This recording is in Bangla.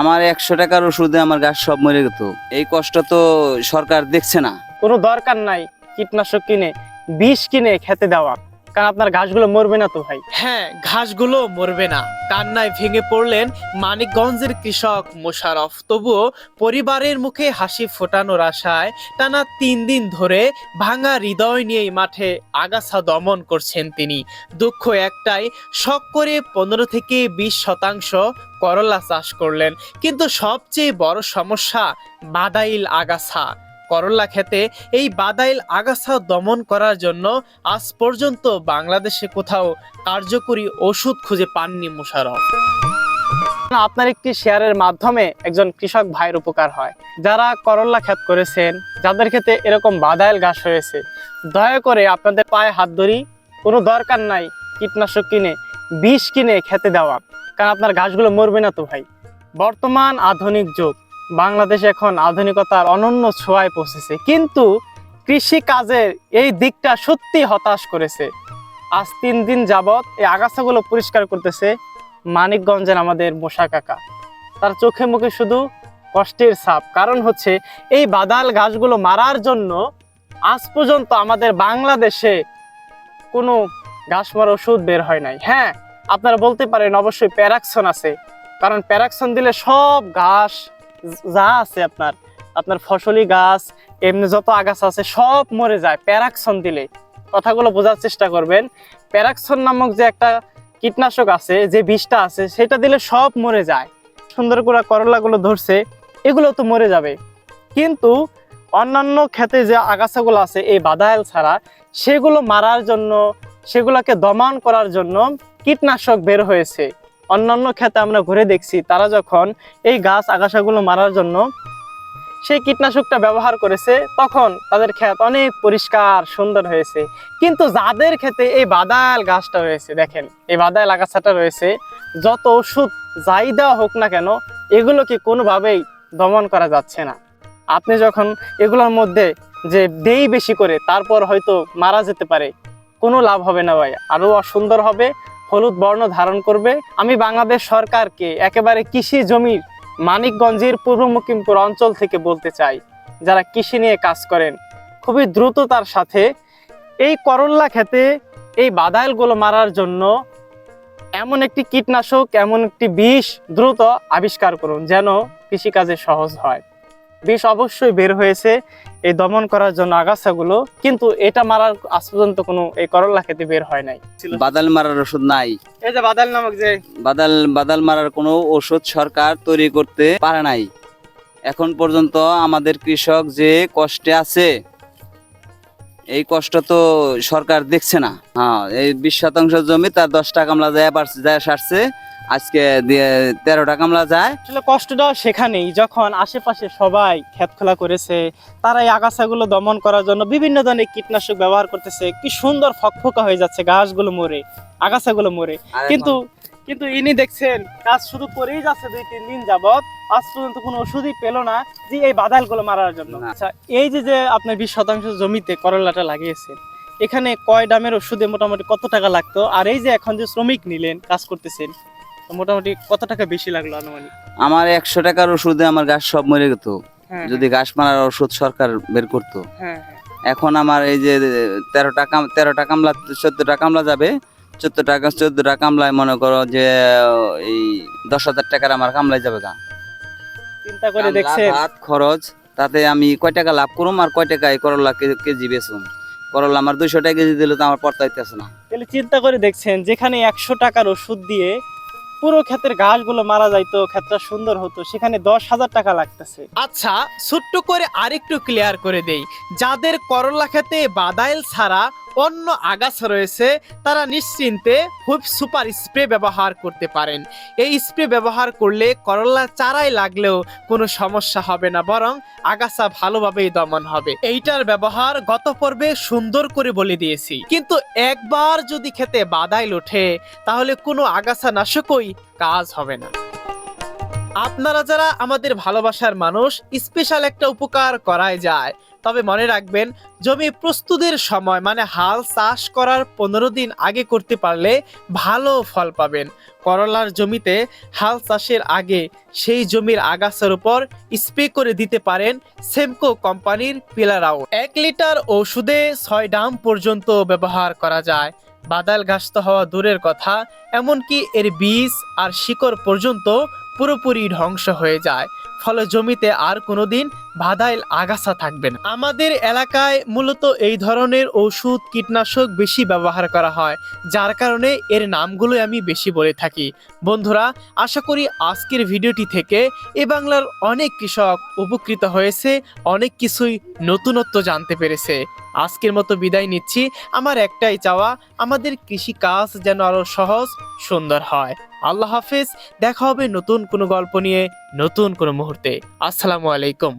আমার একশো টাকার ওষুধে আমার গাছ সব মরে গেত। এই কষ্ট তো সরকার দেখছে না। কোনো দরকার নাই, কীটনাশক কিনে, বিষ কিনে খেতে দেওয়া। কারণ আপনার ঘাসগুলো মরবে না তো ভাই? হ্যাঁ ঘাসগুলো মরবে না। কান্নায় ভেঙে পড়লেন মানিকগঞ্জের কৃষক মোশারফ। তবুও পরিবারের মুখে হাসি ফোটানোর আশায় টানা তিন দিন ধরে ভাঙা হৃদয় নিয়েই মাঠে আগাছা দমন করছেন তিনি। দুঃখ একটাই, শখ করে পনেরো থেকে বিশ শতাংশ করলা চাষ করলেন। কিন্তু সবচেয়ে বড় সমস্যা বাদাইল আগাছা। করলা খেতে এই বাদাইল আগাছা দমন করার জন্য আজ পর্যন্ত বাংলাদেশে কোথাও কার্যকরী ওষুধ খুঁজে পাননি মোশারফ। আপনার একটি শেয়ারের মাধ্যমে একজন কৃষক ভাইয়ের উপকার হয়। যারা করল্লা ক্ষেত করেছেন, যাদের ক্ষেত্রে এরকম বাদাইল ঘাস হয়েছে, দয়া করে আপনাদের পায়ে হাত ধরি কোনো দরকার নাই কীটনাশক কিনে, বিষ কিনে খেতে দেওয়া, কারণ আপনার ঘাসগুলো মরবে না তো ভাই। বর্তমান আধুনিক যুগ। বাংলাদেশ এখন আধুনিকতার অনন্য ছোঁয়ায় পৌঁছেছে। কিন্তু কৃষি কাজের এই দিকটা সত্যি হতাশ করেছে। আজ তিন দিন যাবৎ এই আগাছাগুলো পরিষ্কার করতেছে মানিকগঞ্জের আমাদের মোশা কাকা। তার চোখে মুখে শুধু কষ্টের ছাপ। কারণ হচ্ছে এই বাদাল গাছগুলো মারার জন্য আজ পর্যন্ত আমাদের বাংলাদেশে কোনো ঘাস মারা ওষুধ বের হয় নাই। হ্যাঁ আপনারা বলতে পারেন অবশ্যই প্যারাকশন আছে। কারণ প্যারাকশন দিলে সব ঘাস যা আছে আপনার আপনার ফসলি গাছ, এমনি যত আগাছা আছে, সব মরে যায় প্যারাকশন দিলে। কথাগুলো বোঝার চেষ্টা করবেন। প্যারাকশন নামক যে একটা কীটনাশক আছে, যে বিষটা আছে, সেটা দিলে সব মরে যায়। সুন্দর করে করলাগুলো ধরছে, এগুলো তো মরে যাবে। কিন্তু অন্যান্য ক্ষেতে যে আগাছাগুলো আছে, এই বাদায়াল ছাড়া, সেগুলো মারার জন্য, সেগুলোকে দমন করার জন্য কীটনাশক বের হয়েছে। অন্যান্য ক্ষেতে আমরা ঘুরে দেখছি, তারা যখন এই গাছ আগাছাগুলো মারার জন্য সেই কীটনাশকটা ব্যবহার করেছে, তখন তাদের ক্ষেত অনেক পরিষ্কার, সুন্দর হয়েছে। কিন্তু যাদের ক্ষেতে এই বাদাল গাছটা রয়েছে, দেখেন, এই বাদাল আগাছাটা রয়েছে, যত ওষুধ যাই দেওয়া হোক না কেন, এগুলোকে কোনোভাবেই দমন করা যাচ্ছে না। আপনি যখন এগুলোর মধ্যে যে দেই বেশি করে, তারপর হয়তো মারা যেতে পারে, কোনো লাভ হবে না ভাই, আরও অসুন্দর হবে হলুদ বর্ণ ধারণ করবে। আমি বাংলাদেশ সরকারকে একেবারে কৃষি জমির মানিকগঞ্জের পূর্ব মুকিমপুর অঞ্চল থেকে বলতে চাই, যারা কৃষি নিয়ে কাজ করেন। খুবই দ্রুততার সাথে এই করল্লা খেতে, এই বাদাইলগুলো মারার জন্য এমন একটি কীটনাশক, এমন একটি বিষ দ্রুত আবিষ্কার করুন যেন কৃষিকাজে সহজ হয়। বিষ অবশ্যই বের হয়েছে। এই দমন করার জন্য আগাছাগুলো কিন্তু এটা মারার আজ পর্যন্ত কোনো এই করল্লা খেতে বের হয় নাই। বাদাল মারার ওষুধ নাই। এই যে বাদাল নামক যে বাদাল বাদাল মারার কোনো ওষুধ সরকার তৈরি করতে পারে নাই। এখন পর্যন্ত আমাদের কৃষক যে কষ্টে আছে এই কষ্ট তো সরকার দেখছে না। হ্যাঁ এই বিশ শতাংশ জমি তার দশটা কামলা যায় পারছে যায় সারছে আজকে তেরোটা কামলা যায়। আসলে কষ্টটা সেখানেই যখন আশেপাশে সবাই ক্ষেত খোলা করেছে তারা এই আগাছাগুলো দমন করার জন্য বিভিন্ন ধরনের কীটনাশক ব্যবহার করতেছে। কি সুন্দর ফকফকা হয়ে যাচ্ছে ঘাসগুলো মরে আগাছাগুলো মরে। কিন্তু কিন্তু ইনি দেখছেন কাজ শুধু করেই যাচ্ছে দুই তিন দিন যাবত আজ পর্যন্ত কোনো ওষুধই পেল না যে এই বাদালগুলো মারার জন্য। আচ্ছা এই যে যে আপনার বিশ শতাংশ জমিতে করলাটা লাগিয়েছেন এখানে কয় দামের ওষুধে মোটামুটি কত টাকা লাগতো? আর এই যে এখন যে শ্রমিক নিলেন কাজ করতেছেন মোটামুটি কত টাকা বেশি লাগল আনুমানিক? আমার একশো টাকার ওষুধে আমার গাছ সব মরে যেত হ্যাঁ যদি ঘাস মারার ওষুধ সরকার বের করতো। হ্যাঁ হ্যাঁ। এখন আমার এই যে তেরোটা কাম তেরোটা কামলা চোদ্দটা কামলা যাবে। চোদ্দ টাকা চোদ্দটা কামলায় মনে করো যে এই দশ হাজার টাকার আমার কামলায় যাবে গা। চিন্তা করে দেখছেন? ভাত খরচ তাতে আমি কয় টাকা লাভ করুম আর কয় টাকা এই করলা কেজি বেচুম? করলা আমার দুইশো টাকা কেজি দিলে তো আমার পড়তাইতেছে না। তাহলে চিন্তা করে দেখছেন যেখানে একশো টাকার ওষুধ দিয়ে পুরো ক্ষেতের ঘাসগুলো মারা যাইতো, ক্ষেতটা সুন্দর হতো, সেখানে দশ হাজার টাকা লাগতেছে। আচ্ছা ছোট্ট করে আরেকটু ক্লিয়ার করে দেই। যাদের করলা খেতে বাদাইল ছাড়া অন্য আগাছা রয়েছে, তারা নিশ্চিন্তে হুইপ সুপার স্প্রে ব্যবহার করতে পারেন। এই স্প্রে ব্যবহার করলে করলার চারাই লাগলেও কোনো সমস্যা হবে না, বরং আগাছা ভালোভাবেই দমন হবে। এইটার ব্যবহার গত পর্বে সুন্দর করে বলে দিয়েছি। কিন্তু একবার যদি খেতে বাদাইল ওঠে, তাহলে কোনো আগাছা নাশকই কাজ হবে না। আপনারা যারা আমাদের ভালোবাসার মানুষ, স্পেশাল একটা উপকার করায় যায়। তবে মনে রাখবেন, জমি প্রস্তুতের সময় মানে হাল চাষ করার পনেরো দিন আগে করতে পারলে ভালো ফল পাবেন। করলার জমিতে হাল চাষের আগে সেই জমির আগাছার উপর স্প্রে করে দিতে পারেন সেমকো কোম্পানির পিলারাও এক লিটার ওষুধে ছয় ডাম পর্যন্ত ব্যবহার করা যায়। বাদাল ঘাস তো হওয়া দূরের কথা, এমনকি এর বীজ আর শিকড় পর্যন্ত পুরোপুরি ধ্বংস হয়ে যায়। ফলে জমিতে আর কোনোদিন বাদাইল আগাছা থাকবে না। আমাদের এলাকায় মূলত এই ধরনের ওষুধ, কীটনাশক বেশি ব্যবহার করা হয়, যার কারণে এর নামগুলোই আমি বেশি বলে থাকি। বন্ধুরা, আশা করি আজকের ভিডিওটি থেকে এ বাংলার অনেক কৃষক উপকৃত হয়েছে, অনেক কিছুই নতুনত্ব জানতে পেরেছে। আজকের মতো বিদায় নিচ্ছি। আমার একটাই চাওয়া, আমাদের কৃষি কাজ যেন আরও সহজ, সুন্দর হয়। আল্লাহ হাফেজ দেখা হবে নতুন কোনো গল্প নিয়ে নতুন কোনো মুহূর্তে। আসসালামু আলাইকুম।